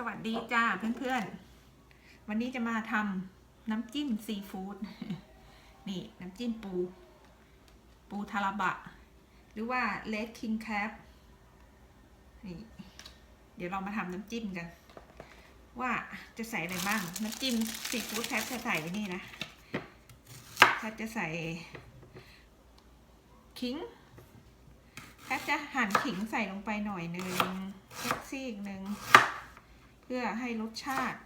สวัสดีจ้าเพื่อนๆ วันนี้จะมาทำน้ำจิ้มซีฟู้ดนี่น้ำจิ้มปู ปูทาราบะ หรือว่าเลดคิงแคปนี่เดี๋ยวเรามาทำน้ำจิ้มกัน ว่าจะใส่อะไรบ้าง น้ำจิ้มซีฟู้ดแคปจะใส่นี่นะแคปจะใส่ขิงแพทย์จะหั่นขิงใส่ลงไปหน่อยหนึ่งเล็กซีกหนึ่ง พื่อให้รสชาติ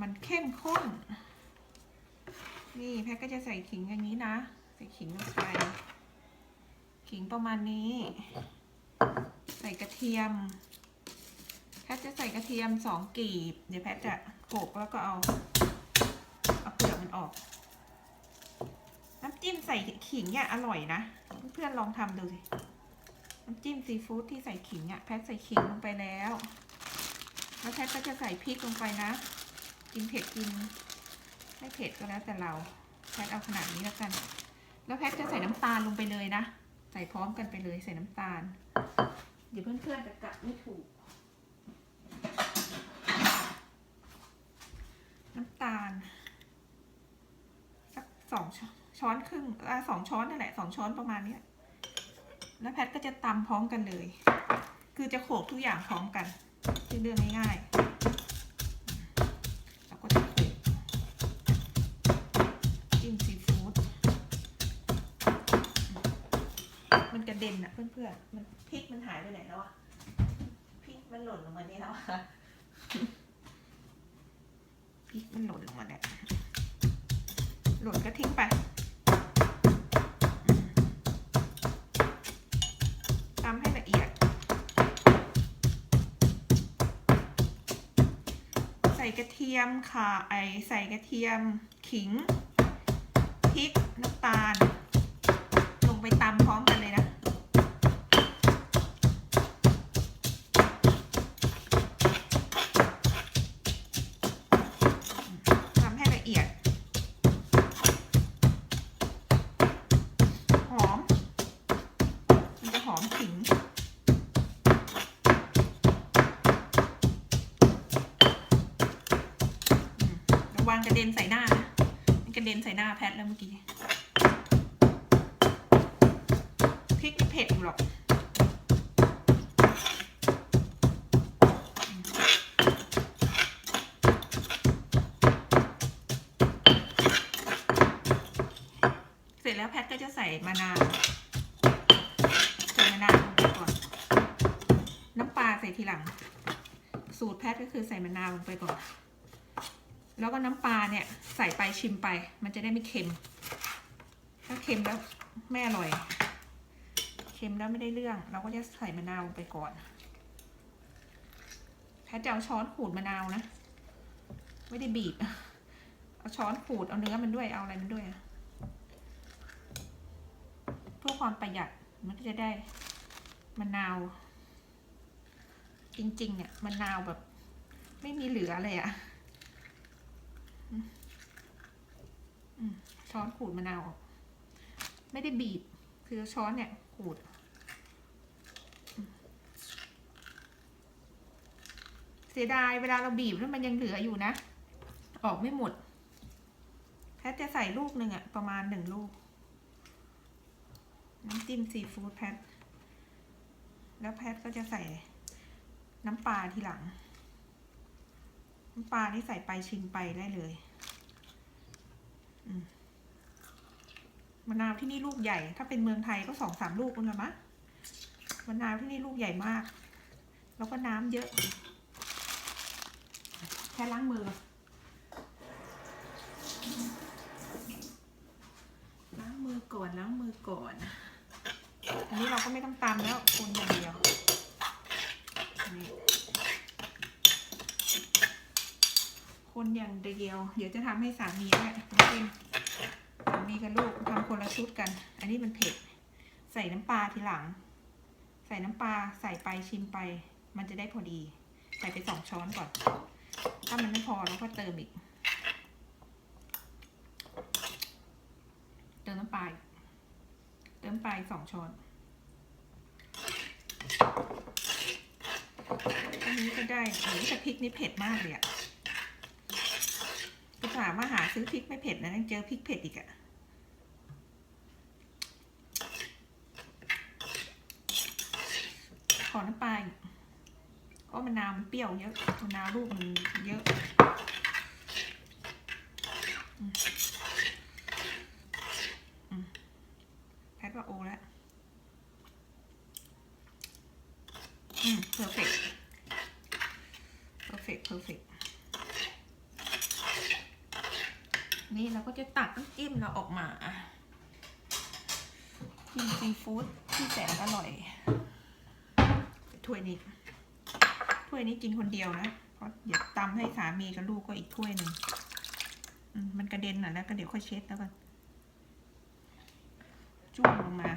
มันเข้มข้น นี่แพทย์ก็จะใส่ขิงอย่างนี้นะ ใส่ขิงลงไป ขิงประมาณนี้ ใส่กระเทียม แพทจะใส่กระเทียมสองกีบ เดี๋ยวแพทจะโขลกแล้วก็เอาเอาเปลือกมันออก น้ำจิ้มใส่ขิงเนี่ยอร่อยนะ เพื่อนๆลองทำดูสิ น้ำจิ้มซีฟู้ดที่ใส่ขิงอะ แพทใส่ขิงลงไปแล้ว แล้วแพทก็จะใส่พริกลงไปนะ กินเผ็ดกิน ไม่เผ็ดก็แล้วแต่เราแพทเอาขนาดนี้แล้วกัน แล้วแพทจะใส่น้ำตาลลงไปเลยนะ ใส่พร้อมกันไปเลยใส่น้ำตาล เดี๋ยวเพื่อนๆจะกลับไม่ถูก น้ำตาลสักสองช้อนครึ่งอะสองช้อนนั่นแหละสองช้อนประมาณเนี้ยแล้วแพทก็จะตำพร้อมกันเลย คือจะโขลกทุกอย่างพร้อมกัน คือเรื่องง่ายๆแล้วก็จะโขกจิ้มซีฟู้ดมันกระเด็นอะเพื่อนๆมันพริกมันหายไปไหนแล้วอะพริกมันหล่นลงมานี่แล้วอะพริกมันหล่นลงมาเนี่ยหล่นก็ทิ้งไป ตำให้ละเอียด ใส่กระเทียมค่ะไอใส่กระเทียมขิงพริกน้ำตาล ลงไปตำพร้อมกันเลยนะ ทำให้ละเอียด หอม มันจะหอมขิง อืมระวังกระเด็นใส่หน้านะมันกระเด็น ใส่หน้าแพทแล้วเมื่อกี้พริกไม่เผ็ดหรอกเสร็จแล้วแพทก็จะใส่มะนาวใส่มะนาวลงไปก่อน น้ำปลาใส่ทีหลัง สูตรแพทก็คือใส่มะนาวลงไปก่อน แล้วก็น้ำปลาเนี่ยใส่ไปชิมไป มันจะได้ไม่เค็ม ถ้าเค็มแล้วไม่อร่อย เค็มแล้วไม่ได้เรื่อง เราก็จะใส่มะนาวลงไปก่อนแพทจะเอาช้อนขูดมะนาวนะ ไม่ได้บีบ เอาช้อนขูดเอาเนื้อมันด้วยเอาอะไรมันด้วยเพื่อความประหยัดมันก็จะได้มะนาว จริงๆเนี่ยมะนาวแบบ ไม่มีเหลือเลยอะ่ะ ช้อนขูดมะนาวออกไม่ได้บีบ คือช้อนเนี่ยขูด เสียดายเวลาเราบีบแล้วมันยังเหลืออยู่นะ ออกไม่หมดแพทจะใส่ลูกหนึ่งอะประมาณหนึ่งลูก น้ำจิ้มซีฟู้ดแพท แล้วแพทก็จะใส่น้ำปลาทีหลัง ปลานี่ใส่ไปชิมไปได้เลยมะนาวที่นี่ลูกใหญ่ ถ้าเป็นเมืองไทยก็สองสามลูกนั่นละมะมะนาวที่นี่ลูกใหญ่มาก แล้วก็น้ำเยอะ แค่ล้างมือล้างมือก่อนล้างมือก่อน อันนี้เราก็ไม่ต้องตำแล้วคนอย่างเดียวนี่คนอย่าง เดียว เดี๋ยวจะทำให้สามีด้วยจริงสามีกับลูกทำคนละชุดกัน อันนี้มันเผ็ด ใส่น้ำปลาทีหลัง ใส่น้ำปลาใส่ไปชิมไป มันจะได้พอดี ใส่ไปสองช้อนก่อน ถ้ามันไม่พอเราก็เติมอีก เติมน้ำปลาเติมปลาสองช้อนอันนี้ก็ได้ได้โอ้แต่พริกนี่เผ็ดมากเลยอะ ถามว่าหาซื้อพริกไม่เผ็ดนะยังเจอพริกเผ็ดอีกอะขอน้ำปลากเพราะมะนาวมันเปรี้ยวเยอะมะนาวลูกมันเยอะแพทว่าโอแล้วอืม perfect perfect perfect นี่เราก็จะตักน้ำจิ้มเราออกมาจิ้มซีฟู้ดที่แสนอร่อย ถ้วยนี้ถ้วยนี้กินคนเดียวนะเพราะเดี๋ยวตำให้สามีกับลูกก็อีกถ้วยหนึ่งมันกระเด็นหน่ะแล้วก็เดี๋ยวค่อยเช็ดแล้วกันจุ่มลงมา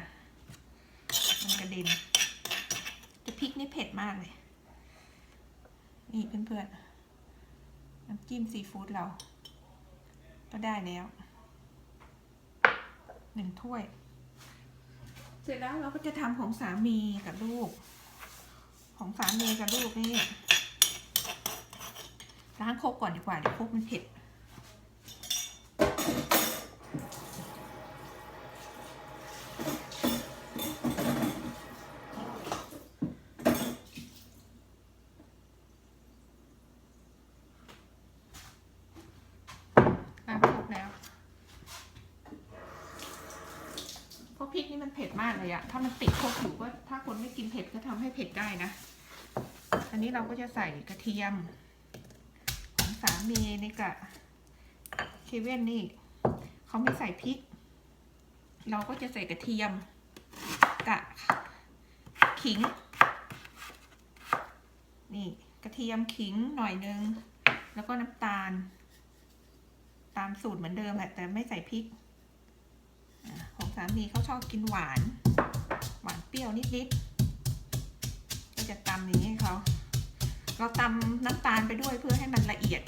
มันกระเด็น แต่พริกนี่เผ็ดมากเลย นี่เพื่อนๆน้ำจิ้มซีฟู้ดเรา ก็ได้แล้วหนึ่งถ้วย เสร็จแล้วเราก็จะทำของสามีกับลูก ของสามีกับลูกนี่ล้างโคกก่อนดีกว่าเดี๋ยวโคกมันเผ็ด ล้างครบแล้ว เพราะพริกนี่มัน เลยอะถ้ามันติดครกอยู่ก็ถ้าคนไม่กินเผ็ดก็ทำให้เผ็ดได้นะ อันนี้เราก็จะใส่กระเทียม ของสามีนี่กับเคเว่นนี่เขาไม่ใส่พริก เราก็จะใส่กระเทียมกะขิง นี่กระเทียมขิงหน่อยนึง แล้วก็น้ำตาล ตามสูตรเหมือนเดิมแหละแต่ไม่ใส่พริกามีเขาชอบกินหวาน หวานเปรี้ยวนิดๆก็จะตำอย่างนี้ให้เขาเราตำน้ำตาลไปด้วยเพื่อให้มันละเอียด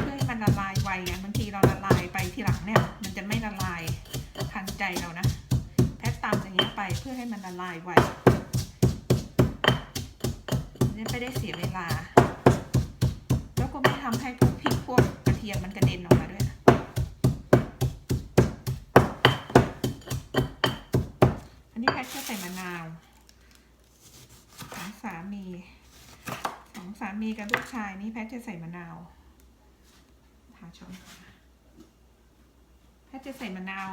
เพื่อให้มันละลายไวไงบางทีเราละลายไปทีหลังเนี่ย มันจะไม่ละลายทันใจเรานะแพทตำอย่างนี้ไปเพื่อให้มันละลายไวไม่ได้เสียเวลา แล้วก็ไม่ทำให้พวกพริกพวกกระเทียมมันกระเด็นออกมาด้วย อันนี้แพทย์ ก็ใส่มะนาวของสามีของสามีกับลูกชายนี่แพทจะใส่มะนาวหาช้อนแพทจะใส่มะนาว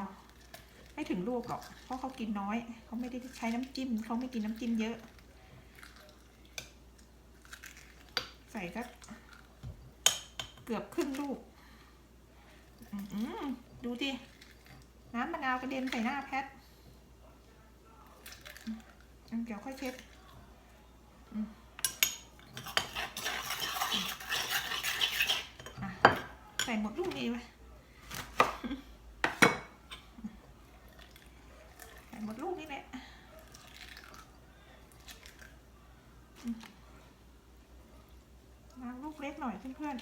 ไม่ถึงลูกหรอก เพราะเขากินน้อย เขาไม่ได้ใช้น้ำจิ้ม เขาไม่กินน้ำจิ้มเยอะ ใส่ก็เกือบครึ่งลูกอืดูดิ น้ำมะนาวกระเด็นใส่หน้าแพท เดี๋ยวค่อยเช็ดใส่หมดลูกนี้ไหมใส่หมดลูกนี่แหละมล้างลูกเล็กหน่อยเพื่อน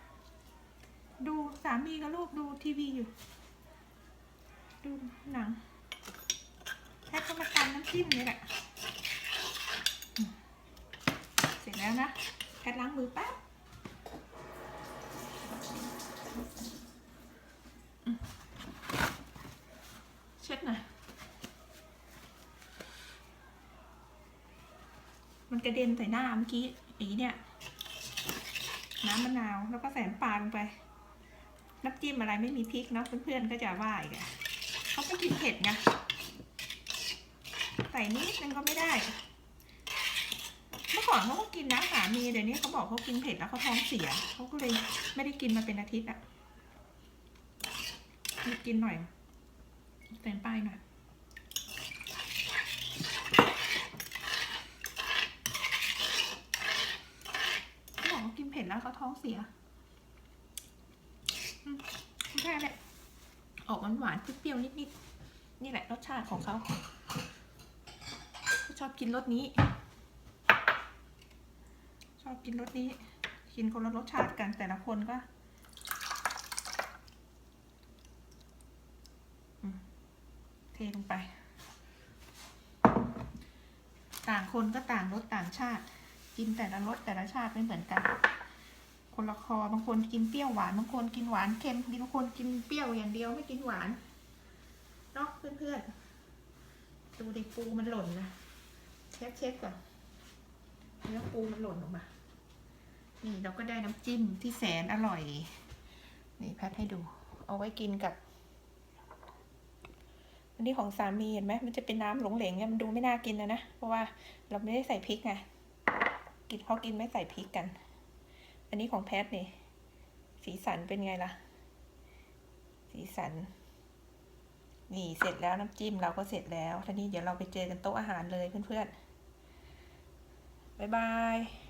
ๆ ดูสามีกับลูกดูทีวีอยู่ ดูหนัง แพทย์ก็มาตำน้ำจิ้มนี่แหละเสร็จแล้วนะแพทล้างมือแป๊บเช็ดหน่อย มันกระเด็นใส่หน้าเมื่อกี้อีเนี่ย น้ำมะนาวแล้วก็ใส่น้ำปลาลงไป น้ำจิ้มอะไรไม่มีพริกเนาะเพื่อนๆก็จะว่าอีกอะเขาไม่กินเผ็ดไง ใส่นิดนึงก็ไม่ได้ เมื่อก่อนเขาก็กินนะสามีเดี๋ยวนี้เขาบอกเขากินเผ็ดแล้วเขาท้องเสียเขาก็เลยไม่ได้กินมาเป็นอาทิตย์อะกินหน่อยใส่ป้ายหน่อยเขาบอกเขากินเผ็ดแล้วเขาท้องเสียแค่นั้นแหละออกหวานๆเปรี้ยวๆนิดๆนี่แหละรสชาติของเขา ชอบกินรสนี้ ชอบกินรสนี้ กินคนละรสชาติกันแต่ละคนก็เทลงไป ต่างคนก็ต่างรสต่างชาติ กินแต่ละรสแต่ละชาติไม่เหมือนกัน คนละคอบางคนกินเปรี้ยวหวานบางคนกินหวานเค็มบางคนกินเปรี้ยวอย่างเดียวไม่กินหวานเนาะเพื่อนๆดูดิปูมันหล่นนะ เช็ดเช็ดก่อนเนื้อปูมันหล่นออกมา นี่เราก็ได้น้ำจิ้มที่แสนอร่อย นี่แพทให้ดู เอาไว้กินกับ อันนี้ของสามีเห็นไหมมันจะเป็นน้ำหลงเหลงเนี่ยมันดูไม่น่ากินนะนะ เพราะว่าเราไม่ได้ใส่พริกไง กินเขากินไม่ใส่พริกกัน อันนี้ของแพทนี่ สีสันเป็นไงล่ะ สีสันนี่เสร็จแล้วน้ำจิ้มเราก็เสร็จแล้วทีนี้เดี๋ยวเราไปเจอกันโต๊ะอาหารเลยเพื่อนๆ บ๊ายบาย